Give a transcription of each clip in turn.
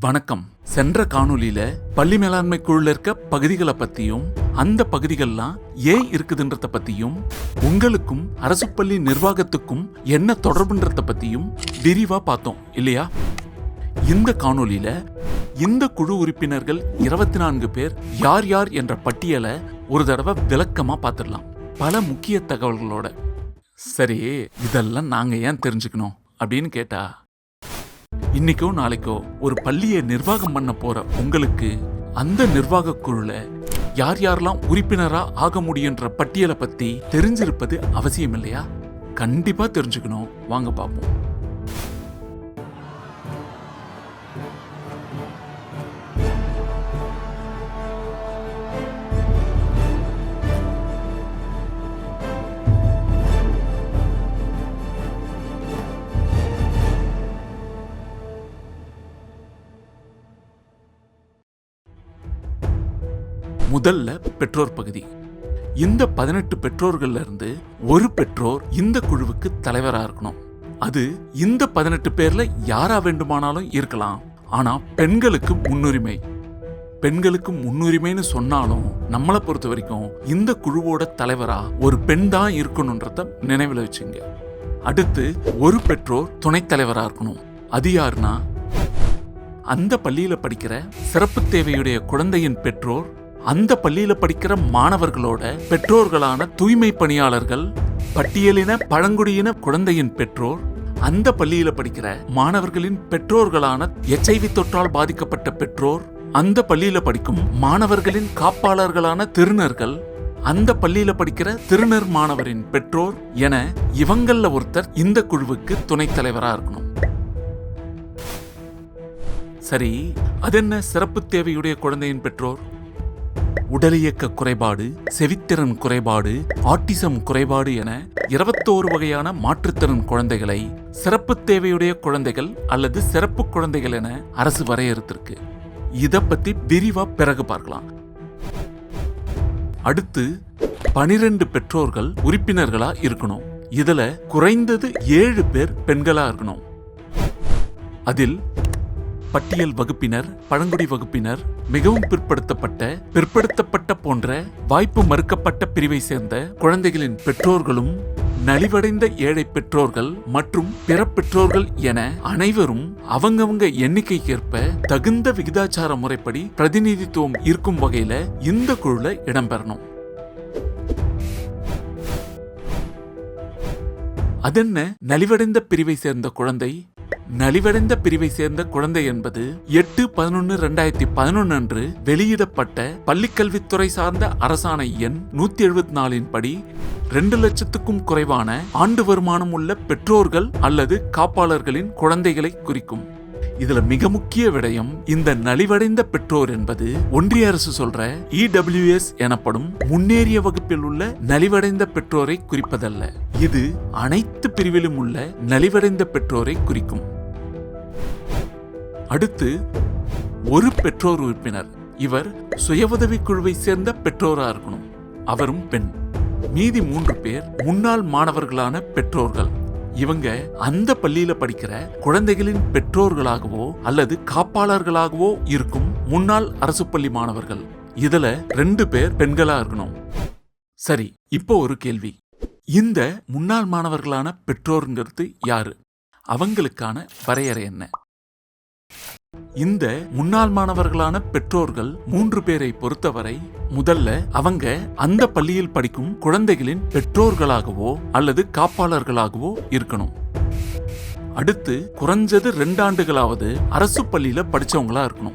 வணக்கம். சென்ற காணொலியில பள்ளி மேலாண்மை குழுல இருக்க பகுதிகளை பத்தியும் அந்த பகுதிகள்லாம் ஏன் இருக்குதுன்றத பத்தியும் உங்களுக்கும் அரசு பள்ளி நிர்வாகத்துக்கும் என்ன தொடர்புன்றத பத்தியும் விரிவா பார்த்தோம் இல்லையா? இந்த காணொலியில இந்த குழு உறுப்பினர்கள் இருபத்தி நான்கு பேர் யார் யார் என்ற பட்டியலை ஒரு தடவை விளக்கமா பார்த்துடலாம். பல முக்கிய தகவல்களோட. சரி இதெல்லாம் நாங்க ஏன் தெரிஞ்சுக்கணும் அப்படின்னு கேட்டா இன்னைக்கோ நாளைக்கோ ஒரு பள்ளியை நிர்வாகம் பண்ண போற உங்களுக்கு அந்த நிர்வாக குழுல யார் யாரெல்லாம் உறுப்பினரா ஆக முடியுன்ற பட்டியலை பத்தி தெரிஞ்சிருப்பது அவசியம் இல்லையா? கண்டிப்பா தெரிஞ்சுக்கணும். வாங்க பார்ப்போம் முதல்ல பெற்றோர் பகுதி. இந்த பதினெட்டு பெற்றோர்கள்ல இருந்து ஒரு பெற்றோர் இந்த குழுவுக்கு தலைவரா இருக்கணும். அது இந்த பதினெட்டு பேர்ல யாரா வேண்டுமானாலும் இருக்கலாம். ஆனா பெண்களுக்கு முன்னுரிமை. பெண்களுக்கு முன்னுரிமைன்னு சொன்னாலும் நம்மளை பொறுத்த வரைக்கும் இந்த குழுவோட தலைவரா ஒரு பெண் தான் இருக்கணும்ன்றத நினைவில் வச்சுங்க. அடுத்து ஒரு பெற்றோர் துணைத் தலைவரா இருக்கணும். அது யாருன்னா அந்த பள்ளியில படிக்கிற சிறப்பு தேவையுடைய குழந்தையின் பெற்றோர் அந்த பள்ளியில படிக்கிற மாணவர்களோட பெற்றோர்களான தூய்மை பணியாளர்கள் பட்டியலின பழங்குடியின குழந்தையின் பெற்றோர் அந்த பள்ளியில படிக்கிற மாணவர்களின் பெற்றோர்களான எச்ஐவி தொற்றால் பாதிக்கப்பட்ட பெற்றோர் அந்த பள்ளியில படிக்கும் மாணவர்களின் காப்பாளர்களான திருநர்கள் அந்த பள்ளியில படிக்கிற திருநர் மாணவரின் பெற்றோர் என இவங்கள ஒருத்தர் இந்த குழுவுக்கு துணைத் தலைவரா இருக்கணும். சரி அதென்ன சிறப்பு தேவையுடைய குழந்தையின் பெற்றோர்? உடலியக்க குறைபாடு செவித்திறன் குறைபாடு ஆட்டிசம் குறைபாடு என இருபத்தோரு வகையான மாற்றுத்திறன் குழந்தைகளை சிறப்பு தேவையுடைய குழந்தைகள் அல்லது சிறப்பு குழந்தைகள் என அரசு வரையறுத்திருக்கு. இதை பத்தி விரிவா பிறகு பார்க்கலாம். அடுத்து பனிரெண்டு பெற்றோர்கள் உறுப்பினர்களா இருக்கணும். இதுல குறைந்தது ஏழு பேர் பெண்களா இருக்கணும். அதில் பட்டியல் வகுப்பினர் பழங்குடி வகுப்பினர் மிகவும் பிற்படுத்தப்பட்ட பிற்படுத்தப்பட்ட போன்ற வாய்ப்பு மறுக்கப்பட்ட பிரிவை சேர்ந்த குழந்தைகளின் பெற்றோர்களும் நலிவடைந்த ஏழை பெற்றோர்கள் மற்றும் பிற பெற்றோர்கள் என அனைவரும் அவங்கவங்க எண்ணிக்கைக்கேற்ப தகுந்த விகிதாச்சார முறைப்படி பிரதிநிதித்துவம் இருக்கும் வகையில இந்த குழுல இடம்பெறணும் அதென்ன நலிவடைந்த பிரிவை சேர்ந்த குழந்தை நலிவடைந்த பிரிவை சேர்ந்த குழந்தை என்பது எட்டு பதினொன்று ரெண்டாயிரத்தி பதினொன்று அன்று வெளியிடப்பட்ட பள்ளிக்கல்வித்துறை சார்ந்த அரசாணை எண் நூத்தி எழுபத்தி நாலின் படி ரெண்டு லட்சத்துக்கும் குறைவான ஆண்டு வருமானம் உள்ள பெற்றோர்கள் அல்லது காப்பாளர்களின் குழந்தைகளை குறிக்கும். இதுல மிக முக்கிய விடயம் இந்த நலிவடைந்த பெற்றோர் என்பது ஒன்றிய அரசு சொல்ற இடபிள்யூஎஸ் எனப்படும் முன்னேறிய வகுப்பில் உள்ள நலிவடைந்த பெற்றோரை குறிப்பதல்ல. இது அனைத்து பிரிவிலும் உள்ள நலிவடைந்த பெற்றோரை குறிக்கும். அடுத்து ஒரு பெற்றோர் உறுப்பினர். இவர் சுய உதவி குழுவை சேர்ந்த பெற்றோரா இருக்கணும். அவரும் பெண். மீதி மூன்று பேர் முன்னாள் மாணவர்களான பெற்றோர்கள். இவங்க அந்த பள்ளியில படிக்கிற குழந்தைகளின் பெற்றோர்களாகவோ அல்லது காப்பாளர்களாகவோ இருக்கும் முன்னாள் அரசு பள்ளி மாணவர்கள். இதுல ரெண்டு பேர் பெண்களா இருக்கணும். சரி இப்போ ஒரு கேள்வி. இந்த முன்னாள் மாணவர்களான பெற்றோருங்கிறது யாரு? அவங்களுக்கான வரையறை என்ன? இந்த முன்னாள் மாணவர்களான பெற்றோர்கள் மூன்று பேரை பொறுத்தவரை முதல்ல அவங்க அந்த பள்ளியில் படிக்கும் குழந்தைகளின் பெற்றோர்களாகவோ அல்லது காப்பாளர்களாகவோ இருக்கணும். அடுத்து குறைஞ்சது ரெண்டு ஆண்டுகளாவது அரசு பள்ளியில படிச்சவங்களா இருக்கணும்.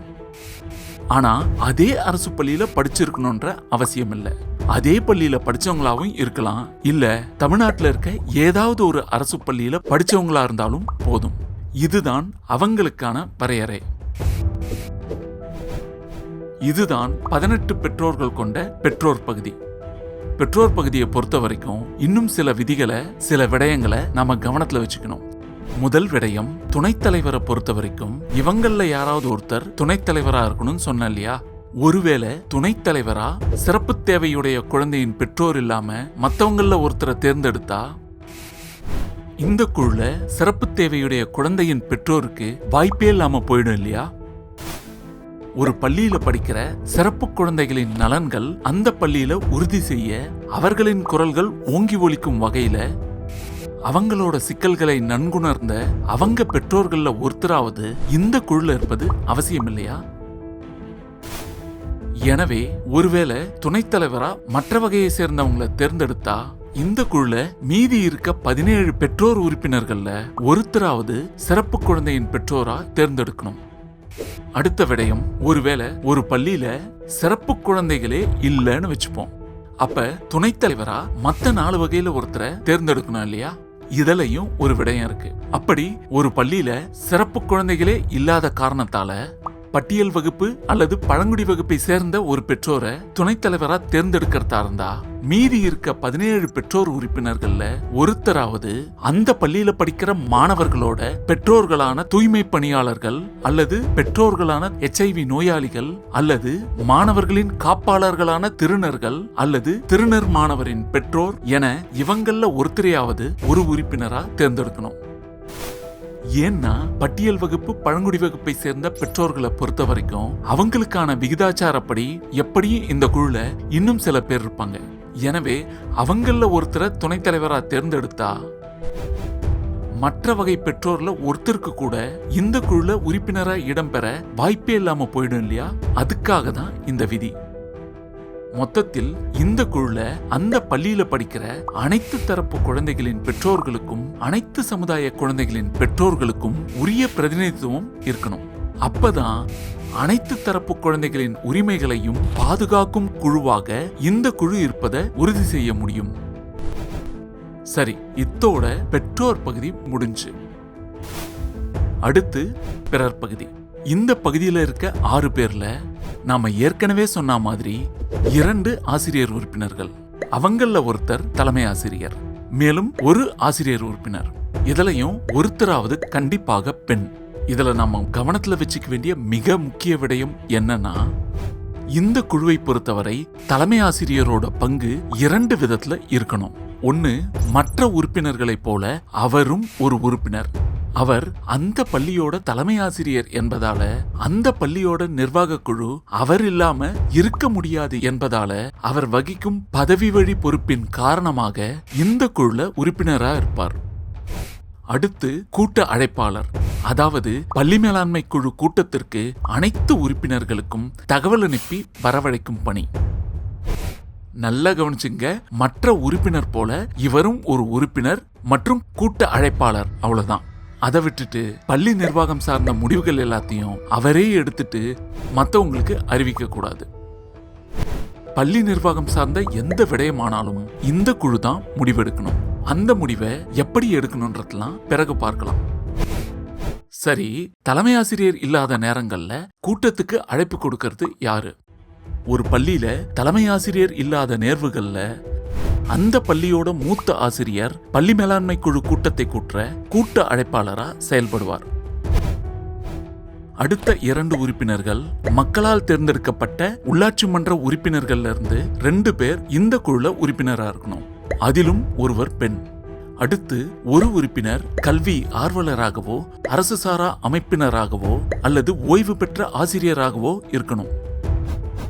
ஆனா அதே அரசு பள்ளியில படிச்சிருக்கணும்ன்ற அவசியம் இல்லை. அதே பள்ளியில படிச்சவங்களாவும் இருக்கலாம். இல்ல தமிழ்நாட்டில் இருக்க ஏதாவது ஒரு அரசு பள்ளியில படிச்சவங்களா இருந்தாலும் போதும். இதுதான் அவங்களுக்கான வரையறை இதுதான் பதினெட்டு பெற்றோர்கள் கொண்ட பெற்றோர் பகுதி. பெற்றோர் பகுதியை பொறுத்த வரைக்கும் இன்னும் சில விதிகளை சில விடயங்களை நம்ம கவனத்துல வச்சுக்கணும். முதல் விடயம் துணைத் தலைவரை பொறுத்த வரைக்கும் இவங்களில் யாராவது ஒருத்தர் துணைத் தலைவரா இருக்கணும்னு சொன்ன இல்லையா? ஒருவேளை துணைத் தலைவரா சிறப்பு தேவையுடைய குழந்தையின் பெற்றோர் இல்லாம மற்றவங்களில் ஒருத்தரை தேர்ந்தெடுத்தா இந்த குழுல சிறப்பு தேவையுடைய குழந்தையின் பெற்றோருக்கு வாய்ப்பே இல்லாம போயிடும் இல்லையா? ஒரு பள்ளியில படிக்கிற சிறப்பு குழந்தைகளின் நலன்கள் அந்த பள்ளியில உறுதி செய்ய அவர்களின் குரல்கள் ஓங்கி ஒலிக்கும் வகையில அவங்களோட சிக்கல்களை நன்குணர்ந்த அவங்க பெற்றோர்கள்ல ஒருத்தராவது இந்த குழுல இருப்பது அவசியம் இல்லையா? எனவே ஒருவேளை துணைத் தலைவரா மற்ற வகையை சேர்ந்தவங்கள தேர்ந்தெடுத்தா இந்த குழுல மீதி இருக்க பதினேழு பெற்றோர் உறுப்பினர்கள்ல ஒருத்தராவது சிறப்பு குழந்தையின் பெற்றோரா தேர்ந்தெடுக்கணும். அடுத்த விடயம் ஒருவேளை ஒரு பள்ளியில சிறப்பு குழந்தைகளே இல்லைன்னு வச்சுப்போம். அப்ப துணைத் தலைவரா மத்த நாலு வகையில ஒருத்தரை தேர்ந்தெடுக்கணும் இல்லையா? இதுலயும் ஒரு விடயம் இருக்கு. அப்படி ஒரு பள்ளியில சிறப்பு குழந்தைகளே இல்லாத காரணத்தால பட்டியல் வகுப்பு அல்லது பழங்குடி வகுப்பை சேர்ந்த ஒரு பெற்றோரை துணைத் தலைவரா தேர்ந்தெடுக்கிறதா இருந்தா மீதி இருக்க பதினேழு பெற்றோர் உறுப்பினர்கள்ல ஒருத்தராவது அந்த பள்ளியில படிக்கிற மாணவர்களோட பெற்றோர்களான தூய்மை பணியாளர்கள் அல்லது பெற்றோர்களான எச்ஐவி நோயாளிகள் அல்லது மாணவர்களின் காப்பாளர்களான திருநர்கள் அல்லது திருநர் மாணவரின் பெற்றோர் என இவங்கள ஒருத்தரையாவது ஒரு உறுப்பினரா தேர்ந்தெடுக்கணும். ஏன்னா பட்டியல் வகுப்பு பழங்குடி வகுப்பை சேர்ந்த பெற்றோர்களை பொறுத்த வரைக்கும் அவங்களுக்கான விகிதாச்சாரப்படி எப்படியும் இந்த குழுல இன்னும் சில பேர் இருப்பாங்க. எனவே அவங்கள ஒருத்தரை துணைத் தலைவரா தேர்ந்தெடுத்தா மற்ற வகை பெற்றோர்ல ஒருத்தருக்கு கூட இந்த குழுல உறுப்பினராக இடம்பெற வாய்ப்பே இல்லாம போயிடும் இல்லையா? அதுக்காக தான் இந்த விதி. மொத்தத்தில் இந்த குழுல அந்த பள்ளியில படிக்கிற அனைத்து தரப்பு குழந்தைகளின் பெற்றோர்களுக்கும் அனைத்து சமுதாய குழந்தைகளின் பெற்றோர்களுக்கும் உரிய பிரதிநிதித்துவம் இருக்கணும். அப்பதான் அனைத்து தரப்பு குழந்தைகளின் உரிமைகளையும் பாதுகாக்கும் குழுவாக இந்த குழு இருப்பதை உறுதி செய்ய முடியும். சரி இத்தோட பெற்றோர் பகுதி முடிஞ்சு. அடுத்து பிறர் பகுதி. இந்த பகுதியில் இருக்க ஆறு பேர்ல நாம ஏற்கனவே சொன்ன மாதிரி இரண்டு ஆசிரியர் உறுப்பினர்கள். அவங்கள ஒருத்தர் தலைமை ஆசிரியர். மேலும் ஒரு ஆசிரியர் உறுப்பினர். இதுலயும் ஒருத்தராவது கண்டிப்பாக பெண். இதுல நம்ம கவனத்துல வச்சுக்க வேண்டிய மிக முக்கிய விடயம் என்னன்னா இந்த குழுவை பொறுத்தவரை தலைமை ஆசிரியரோட பங்கு இரண்டு விதத்துல இருக்கணும். ஒன்னு மற்ற உறுப்பினர்களைப் போல அவரும் ஒரு உறுப்பினர். அவர் அந்த பள்ளியோட தலைமை ஆசிரியர் என்பதால அந்த பள்ளியோட நிர்வாக குழு அவர் இல்லாம இருக்க முடியாது என்பதால அவர் வகிக்கும் பதவி வழி பொறுப்பின் காரணமாக இந்த குழுல உறுப்பினரா இருப்பார். அடுத்து கூட்ட அழைப்பாளர். அதாவது பள்ளி மேலாண்மை குழு கூட்டத்திற்கு அனைத்து உறுப்பினர்களுக்கும் தகவல் அனுப்பி வரவழைக்கும் பணி. நல்லா கவனிச்சுங்க மற்ற உறுப்பினர் போல இவரும் ஒரு உறுப்பினர் மற்றும் கூட்ட அழைப்பாளர். அவ்வளவுதான். அதை விட்டுட்டு பள்ளி நிர்வாகம் சார்ந்த முடிவுகள் எல்லாத்தையும் அவரே எடுத்துட்டு மற்றவங்களுக்கு அறிவிக்க கூடாது. பள்ளி நிர்வாகம் சார்ந்த எந்த விடயமானாலும் இந்த குழு தான் முடிவெடுக்கணும். அந்த முடிவை எப்படி எடுக்கணுன்றதெல்லாம் பிறகு பார்க்கலாம். சரி தலைமை ஆசிரியர் இல்லாத நேரங்கள்ல கூட்டத்துக்கு அழைப்பு கொடுக்கறது யாரு? ஒரு பள்ளியில தலைமை ஆசிரியர் இல்லாத நேர்வுகள்ல அந்த பள்ளியோட மூத்த ஆசிரியர் பள்ளி மேலாண்மை குழு கூட்டத்தை கூற்ற கூட்ட அழைப்பாளரா செயல்படுவார். அடுத்த இரண்டு உறுப்பினர்கள் மக்களால் தேர்ந்தெடுக்கப்பட்ட உள்ளாட்சி மன்ற உறுப்பினர்கள்ல இருந்து ரெண்டு பேர் இந்த குழுல உறுப்பினராக இருக்கணும். அதிலும் ஒருவர் பெண். அடுத்து ஒரு உறுப்பினர் கல்வி ஆர்வலராகவோ அரசு சாரா அமைப்பினராகவோ அல்லது ஓய்வு பெற்ற ஆசிரியராகவோ இருக்கணும்.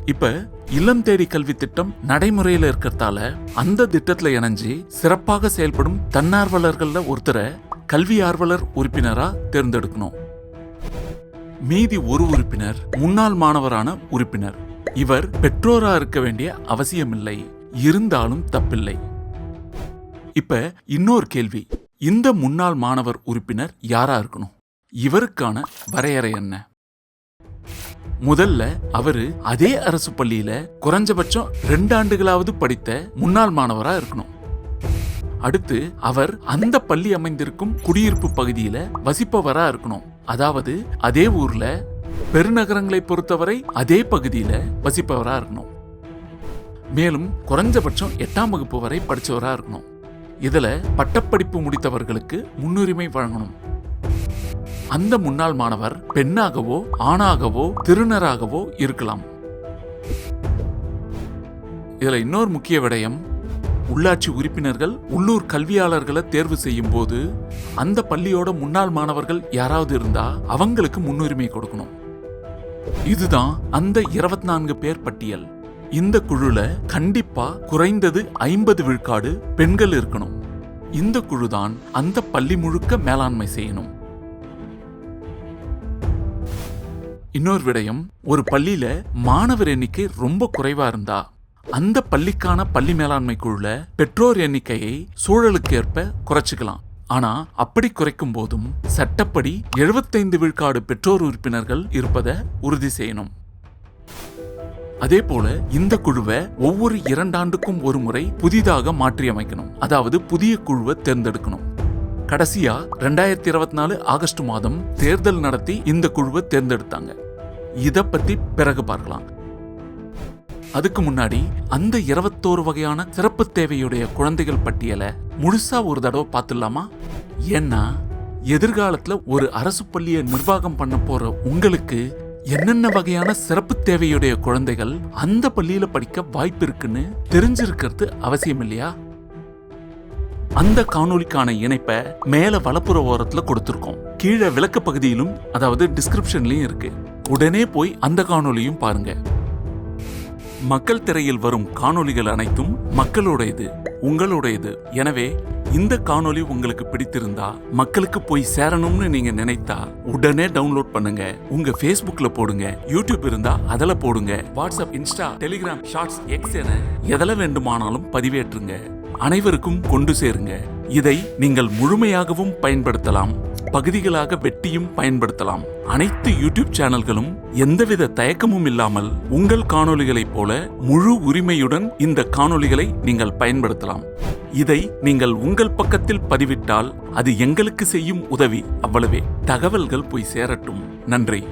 இப்ப இல்லம் தேடி கல்வி திட்டம் நடைமுறையில் இருக்கிறதால அந்த திட்டத்தில் இணைஞ்சு சிறப்பாக செயல்படும் தன்னார்வலர்களில் ஒருத்தரை கல்வி ஆர்வலர் உறுப்பினராக தேர்ந்தெடுக்கணும். மீதி ஒரு உறுப்பினர் முன்னாள் மாணவரான உறுப்பினர். இவர் பெற்றோரா இருக்க வேண்டிய அவசியமில்லை. இருந்தாலும் தப்பில்லை. இப்ப இன்னொரு கேள்வி. இந்த முன்னாள் மாணவர் உறுப்பினர் யாரா இருக்கணும்? இவருக்கான வரையறை என்ன? முதல்ல அவரு அதே அரசு பள்ளியில குறைஞ்சபட்சம் ரெண்டு ஆண்டுகளாவது படித்த முன்னாள் மாணவரா இருக்கணும். அடுத்து அவர் அந்த பள்ளி அமைந்திருக்கும் குடியிருப்பு பகுதியில வசிப்பவரா இருக்கணும். அதாவது அதே ஊர்ல பெருநகரங்களை பொறுத்தவரை அதே பகுதியில வசிப்பவரா இருக்கணும். மேலும் குறைஞ்சபட்சம் எட்டாம் வகுப்பு வரை படிச்சவரா இருக்கணும். இதுல பட்டப்படிப்பு முடித்தவர்களுக்கு முன்னுரிமை வழங்கணும். அந்த முன்னாள் மாணவர் பெண்ணாகவோ ஆணாகவோ திருநராகவோ இருக்கலாம். இதுல இன்னொரு முக்கிய விடயம் உள்ளாட்சி உறுப்பினர்கள் உள்ளூர் கல்வியாளர்களை தேர்வு செய்யும் போது அந்த பள்ளியோட முன்னாள் மாணவர்கள் யாராவது இருந்தா அவங்களுக்கு முன்னுரிமை கொடுக்கணும். இதுதான் அந்த இருபத்தி நான்கு பேர் பட்டியல். இந்த குழுல கண்டிப்பா குறைந்தது ஐம்பது விழுக்காடு பெண்கள் இருக்கணும். இந்த குழுதான் அந்த பள்ளி முழுக்க மேலாண்மை செய்யணும். இன்னொரு விடயம் ஒரு பள்ளியில மாணவர் எண்ணிக்கை ரொம்ப குறைவா இருந்தா அந்த பள்ளிக்கான பள்ளி மேலாண்மை குழுல பெற்றோர் எண்ணிக்கையை சூழலுக்கு ஏற்ப குறைச்சிக்கலாம். ஆனா அப்படி குறைக்கும் போதும் சட்டப்படி 75 விழுக்காடு பெற்றோர் உறுப்பினர்கள் இருப்பதை உறுதி செய்யணும். அதே போல இந்த குழுவை ஒவ்வொரு இரண்டாண்டுக்கும் ஒரு முறை புதிதாக மாற்றியமைக்கணும். அதாவது புதிய குழுவை தேர்ந்தெடுக்கணும். கடைசியா ரெண்டாயிரத்தி இருபத்தி நாலு ஆகஸ்ட் மாதம் தேர்தல் நடத்தி இந்த குழுவை தேர்ந்தெடுத்தாங்க. இதை பத்தி பிறகு பார்க்கலாம். அதுக்கு முன்னாடி அந்த இருபத்தோரு வகையான சிறப்பு தேவையுடைய குழந்தைகள் பட்டியலை முழுசா ஒரு தடவை பார்த்துடலாமா? ஏன்னா எதிர்காலத்துல ஒரு அரசு பள்ளியை நிர்வாகம் பண்ண போற உங்களுக்கு என்னென்ன வகையான சிறப்பு தேவையுடைய குழந்தைகள் அந்த பள்ளியில படிக்க வாய்ப்பு இருக்குன்னு தெரிஞ்சிருக்கிறது அவசியம் இல்லையா? அந்த காணொலிக்கான இணைப்பை மேலே வலப்புற ஓரத்தில் கொடுத்துருக்கோம். கீழே விளக்க பகுதியிலும் அதாவது டிஸ்கிரிப்ஷன்லையும் இருக்கு. உடனே போய் அந்த காணொலியும் பாருங்க. மக்கள் திரையில் வரும் காணொளிகள் அனைத்தும் மக்களுடையது உங்களுடையது. எனவே இந்த காணொளி உங்களுக்கு பிடித்திருந்தா மக்களுக்கு போய் சேரணும்னு நீங்க நினைத்தா உடனே டவுன்லோட் பண்ணுங்க. உங்க Facebookல போடுங்க. யூடியூப் இருந்தா அதில் போடுங்க. WhatsApp Insta Telegram Shorts X என எதில் வேண்டுமானாலும் பதிவேற்றுங்க. அனைவருக்கும் கொண்டு சேருங்க. இதை நீங்கள் முழுமையாகவும் பயன்படுத்தலாம். பகுதிகளாக வெட்டியும் பயன்படுத்தலாம். அனைத்து யூடியூப் சேனல்களும் எந்தவித தயக்கமும் இல்லாமல் உங்கள் காணொளிகளைப் போல முழு உரிமையுடன் இந்த காணொளிகளை நீங்கள் பயன்படுத்தலாம். இதை நீங்கள் உங்கள் பக்கத்தில் பதிவிட்டால் அது எங்களுக்கு செய்யும் உதவி அவ்வளவே. தகவல்கள் போய் சேரட்டும். நன்றி.